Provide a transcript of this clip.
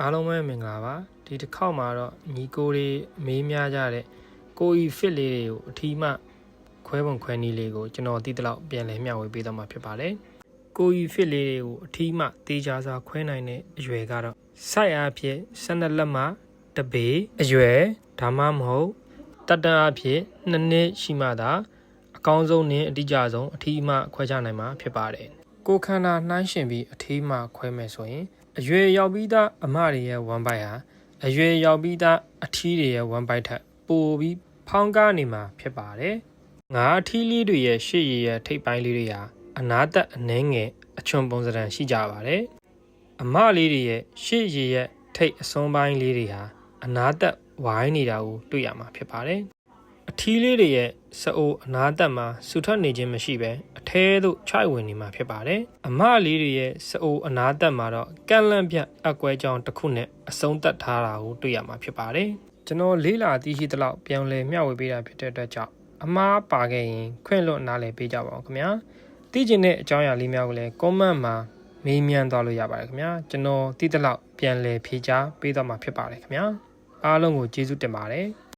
အားလုံးပဲမင်္ဂလာပါဒီတစ်ခေါက်မှာတော့ညီကိုတွေမေးများကြတဲ့ကိုဤ fit လေးတွေကိုအထီးမှခွဲပုံခွဲနည်းလေးကိုကျွန်တော်တည်တလောက်ပြန်လည်မျှဝေပေးတော့မှာဖြစ်ပါတယ်ကိုဤ fit လေးတွေကိုအထီးမှတေးကြစွာခွဲနိုင်တဲ့အရွယ်ကတော့စိုက်အားဖြင့်12လက်မှတပေအရွယ်ဒါမှမဟုတ်တက်တန်းအားဖြင့်2နှစ်ရှိမှသာအကောင်းဆုံးနဲ့အတိအကျဆုံးအထီးမှခွဲခြားနိုင်မှာဖြစ်ပါတယ်ကိုယ်ခန္ဓာနှိုင်းရှင်ပြီးအထီးမှခွဲမယ်ဆိုရင် အရွယ်ရောက်ပြီးသားအမတွေရဲ့1 byte ဟာအရွယ်ရောက်ပြီးသားအထီးတွေရဲ့1 byte ထက်ပိုပြီးဖောင်းကားနေမှာဖြစ်ပါတယ်။ငါအထီးလေးတွေရဲ့ရှေ့ရည်ရဲ့ထိပ်ပိုင်းလေးတွေဟာအနာသက်အနှဲငယ်အချွန်ပုံစံရှိကြပါတယ်။အမလေးတွေရဲ့ရှေ့ရည်ရဲ့ထိပ်အစွန်းပိုင်းလေးတွေဟာအနာသက်ဝိုင်းနေတာကိုတွေ့ရမှာဖြစ်ပါတယ်။ အထီးလေးတွေရဲ့စအိုးအနာသက်မှာဆူထွက်နေခြင်းမရှိဘဲအထဲသို့ခြိုက်ဝင်နေမှာဖြစ်ပါတယ်။အမလေးတွေရဲ့စအိုးအနာသက်မှာတော့ကန့်လန့်ပြတ်အကွဲကြောင်တစ်ခုနဲ့အဆုံးသတ်ထားတာကိုတွေ့ရမှာဖြစ်ပါတယ်။ကျွန်တော်လေးလာသိရှိသလောက်ပြောင်းလဲမျှဝေပေးတာဖြစ်တဲ့အတွက်ကြောင့်အမားပါခဲ့ရင်ခွင့်လွတ်နားလည်ပေးကြပါဦးခင်ဗျာ။သိချင်တဲ့အကြောင်းအရာလေးများကိုလည်း comment မှာမေးမြန်းသွားလို့ရပါတယ်ခင်ဗျာ။ကျွန်တော်သိသလောက်ပြန်လည်ဖြေကြားပေးတော့မှာဖြစ်ပါတယ်ခင်ဗျာ။အားလုံးကိုကျေးဇူးတင်ပါတယ်။